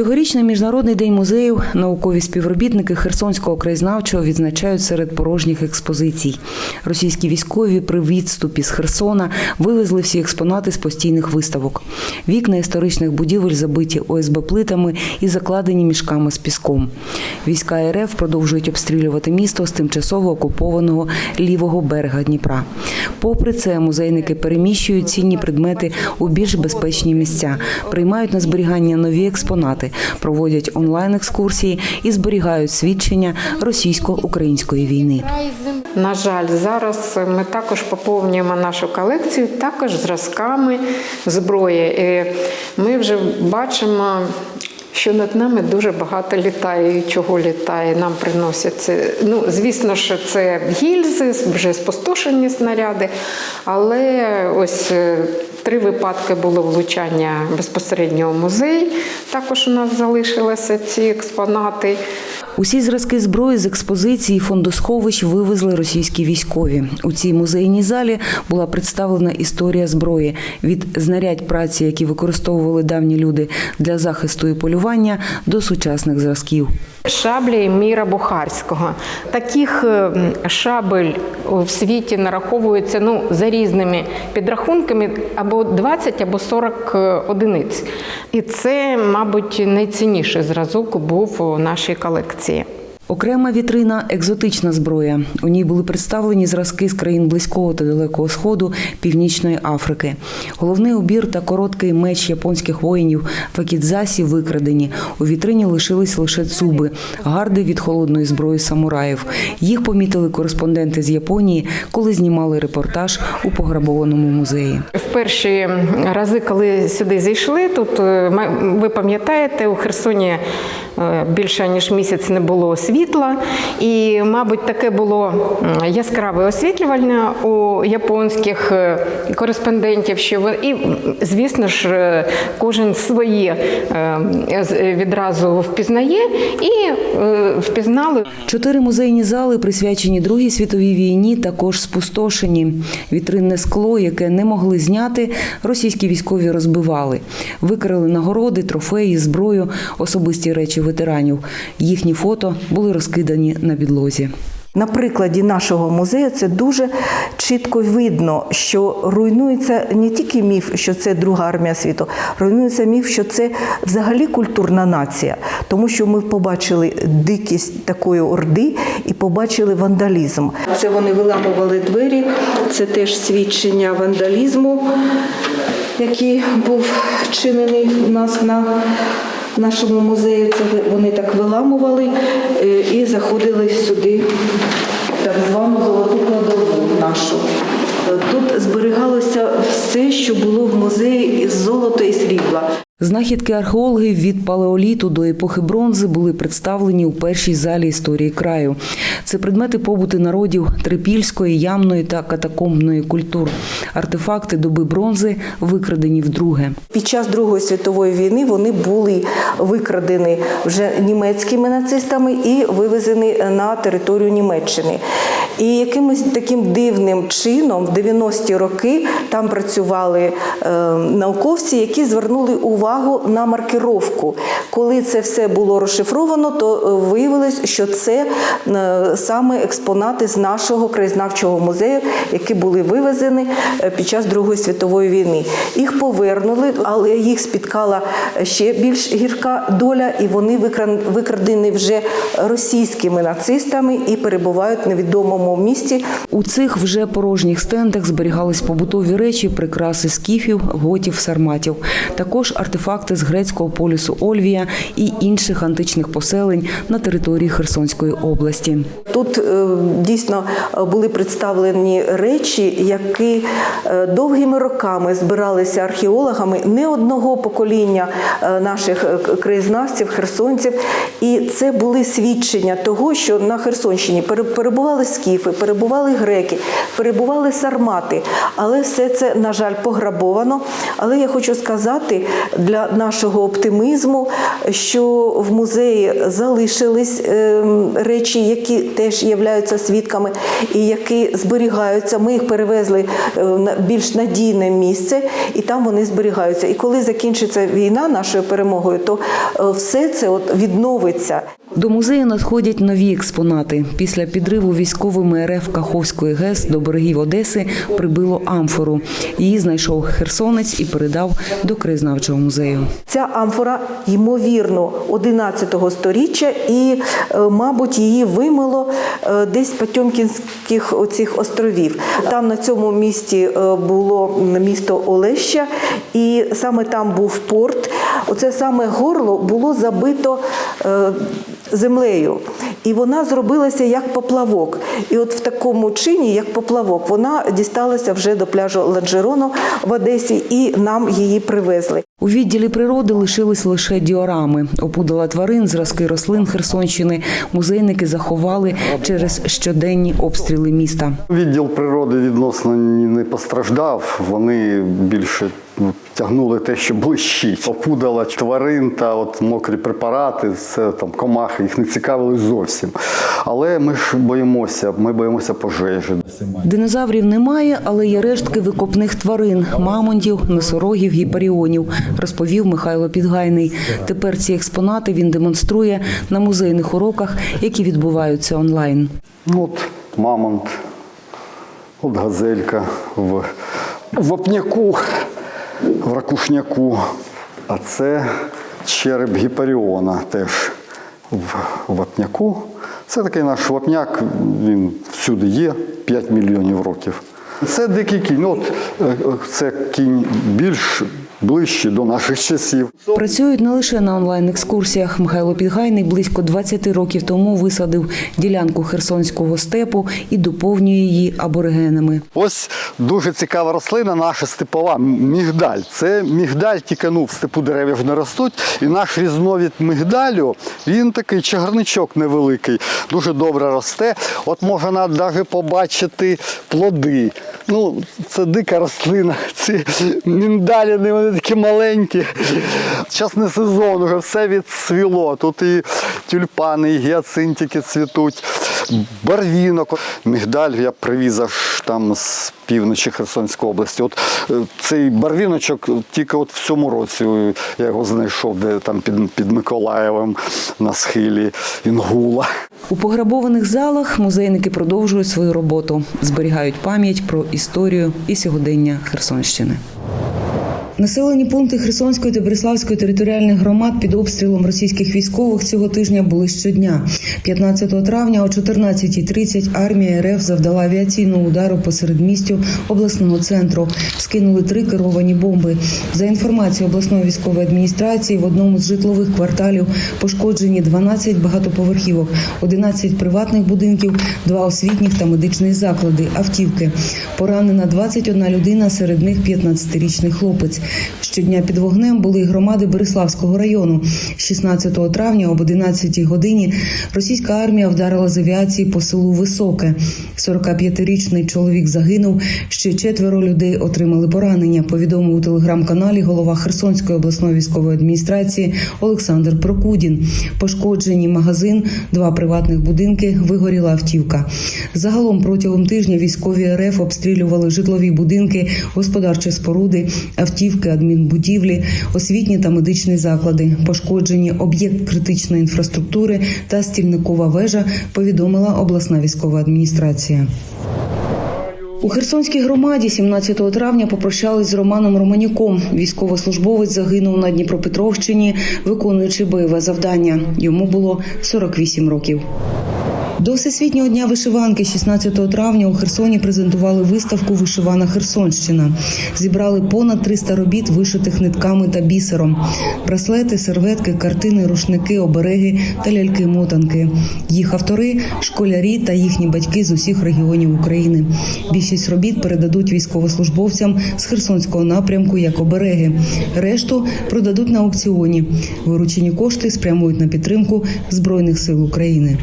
Цьогорічний міжнародний день музеїв наукові співробітники Херсонського краєзнавчого відзначають серед порожніх експозицій. Російські військові при відступі з Херсона вивезли всі експонати з постійних виставок. Вікна історичних будівель забиті ОСБ плитами і закладені мішками з піском. Війська РФ продовжують обстрілювати місто з тимчасово окупованого лівого берега Дніпра. Попри це, музейники переміщують цінні предмети у більш безпечні місця, приймають на зберігання нові експонати, проводять онлайн-екскурсії і зберігають свідчення російсько-української війни. На жаль, зараз ми також поповнюємо нашу колекцію також зразками зброї. Ми вже бачимо, що над нами дуже багато літає. І чого літає? Нам приносять це. Ну, звісно, що це гільзи, вже спустошені снаряди, але ось. Три випадки було влучання безпосередньо в музей. Також у нас залишилися ці експонати. Усі зразки зброї з експозиції фондосховищ вивезли російські військові. У цій музейній залі була представлена історія зброї від знарядь праці, які використовували давні люди для захисту і полювання, до сучасних зразків. Шаблі Міра Бухарського. Таких е, шабель в світі нараховується ну, за різними підрахунками або 20, або 40 одиниць. І це, мабуть, найцінніший зразок був у нашій колекції позиції. Окрема вітрина екзотична зброя. У ній були представлені зразки з країн близького та далекого сходу Північної Африки. Головний убір та короткий меч японських воїнів Факідзасі викрадені. У вітрині лишились лише цуби, гарди від холодної зброї самураїв. Їх помітили кореспонденти з Японії, коли знімали репортаж у пограбованому музеї. В перші рази, коли сюди зайшли, тут е, ви пам'ятаєте, у Херсоні е, більше ніж місяць не було світла, і, мабуть, таке було яскраве освітлювання у японських е, кореспондентів. Що і, звісно ж, е, кожен своє е, відразу впізнає і впізнали Чотири музейні зали, присвячені Другій світовій війні, також спустошені. Вітринне скло, яке не могли зняти, російські військові розбивали. Викрали нагороди, трофеї, зброю, особисті речі ветеранів. Їхні фото були розкидані на підлозі. На прикладі нашого музею це дуже чітко видно, що руйнується не тільки міф, що це друга армія світу, руйнується міф, що це взагалі культурна нація, тому що ми побачили дикість такої орди і побачили вандалізм. Це вони виламували двері, це теж свідчення вандалізму, який був вчинений в нас на нашому музеї. Це вони так виламували е, і заходили сюди, так звану золоту кладову нашу. Е, Тут зберігалося все, що було в музеї із золота і срібла. Знахідки археологів від палеоліту до епохи бронзи були представлені у першій залі історії краю. Це предмети побути народів трипільської, ямної та катакомбної культур. Артефакти доби бронзи викрадені вдруге. Під час Другої світової війни вони були викрадені вже німецькими нацистами і вивезені на територію Німеччини. І якимось таким дивним чином в 90-ті роки там працювали е, науковці, які звернули увагу на маркировку. Коли це все було розшифровано, то е, виявилось, що це е, саме експонати з нашого краєзнавчого музею, які були вивезені е, під час Другої світової війни. Їх повернули, але їх спіткала ще більш гірка доля, і вони викрадені вже російськими нацистами і перебувають в невідомому місці. У цих вже порожніх стендах зберігались побутові речі, прикраси скіфів, готів, сарматів. Також артефакти з грецького полюсу Ольвія і інших античних поселень на території Херсонської області. Тут е, дійсно е, були представлені речі, які е, довгими роками збиралися археологами не одного покоління наших краєзнавців, херсонців. І це були свідчення того, що на Херсонщині перебували скіфи, перебували греки, перебували сармати. Але все це, на жаль, пограбовано. Але я хочу сказати, для нашого оптимізму, що в музеї залишились ем, речі, які теж являються свідками і які зберігаються. Ми їх перевезли е, на більш надійне місце, і там вони зберігаються. І коли закінчиться війна нашою перемогою, то е, все це от відновиться. До музею надходять нові експонати. Після підриву військовими РФ Каховської ГЕС до берегів Одеси прибило амфору. Її знайшов херсонець і передав до краєзнавчого музею. Ця амфора, ймовірно, 11 сторіччя, і, е, мабуть, її вимило е, десь з Потьомкінських оцих островів. Там на цьому місті е, було місто Олеща, і саме там був порт. Оце саме горло було забито. Землею, і вона зробилася як поплавок. І от в такому чині, як поплавок, вона дісталася вже до пляжу Ладжерону в Одесі, і нам її привезли. У відділі природи лишились лише діорами. Опудала тварин, зразки рослин Херсонщини. Музейники заховали через щоденні обстріли міста. Відділ природи відносно не постраждав. Вони більше тягнули те, що блищить. Опудала тварин та от мокрі препарати, це там комахи, їх не цікавили зовсім. Але ми ж боїмося, ми боїмося пожежі. Динозаврів немає, але є рештки викопних тварин мамонтів, носорогів, гіперіонів, розповів Михайло Підгайний. Тепер ці експонати він демонструє на музейних уроках, які відбуваються онлайн. Ну, От мамонт, от газелька в вапняку, в ракушняку. А це череп гіперіона теж в вапняку. Це такий наш вапняк, він всюди є, 5 мільйонів років. Це дикий кінь. От, е, е, це кінь більш ближче до наших часів. Працюють не лише на онлайн-екскурсіях. Михайло Підгайний близько 20 років тому висадив ділянку херсонського степу і доповнює її аборигенами. Ось дуже цікава рослина, наша степова мігдаль. Це мігдаль тільки ну, в степу деревів не ростуть. І наш різновид мигдалю, він такий чагарничок невеликий, дуже добре росте. От можна навіть побачити плоди. Ну, це дика рослина. Ці міндаліни, вони такі маленькі. Зараз не сезон, вже все відцвіло. Тут і тюльпани, і гіацинтики цвітуть, барвінок. Мігдаль я привіз аж там з півночі Херсонської області. От е, цей барвіночок тільки от в цьому році е, я його знайшов, де там під, під Миколаєвом на схилі Інгула. У пограбованих залах музейники продовжують свою роботу, зберігають пам'ять про історію і сьогодення Херсонщини. Населені пункти Херсонської та Береславської територіальних громад під обстрілом російських військових цього тижня були щодня. 15 травня о 14.30 армія РФ завдала авіаційного удару посеред містю обласного центру. Скинули три керовані бомби. За інформацією обласної військової адміністрації, в одному з житлових кварталів пошкоджені 12 багатоповерхівок, 11 приватних будинків, два освітніх та медичних заклади, автівки. Поранена 21 людина, серед них 15-річний хлопець. Щодня під вогнем були громади Береславського району. 16 травня об 11 годині російська армія вдарила з авіації по селу Високе. 45-річний чоловік загинув. Ще четверо людей отримали поранення. Повідомив у телеграм-каналі голова Херсонської обласної військової адміністрації Олександр Прокудін. Пошкоджені магазин, два приватних будинки, вигоріла автівка. Загалом протягом тижня військові РФ обстрілювали житлові будинки, господарчі споруди, автівки, адмінбудівлі, освітні та медичні заклади. Пошкоджені об'єкт критичної інфраструктури та стільникова вежа. Повідомила обласна військова адміністрація. У Херсонській громаді 17 травня попрощались з Романом Романюком. Військовослужбовець загинув на Дніпропетровщині, виконуючи бойове завдання. Йому було 48 років. До Всесвітнього дня вишиванки 16 травня у Херсоні презентували виставку Вишивана Херсонщина. Зібрали понад 300 робіт, вишитих нитками та бісером. Браслети, серветки, картини, рушники, обереги та ляльки-мотанки. Їх автори школярі та їхні батьки з усіх регіонів України. Більшість робіт передадуть військовослужбовцям з Херсонського напрямку як обереги. Решту продадуть на аукціоні. Виручені кошти спрямують на підтримку Збройних сил України.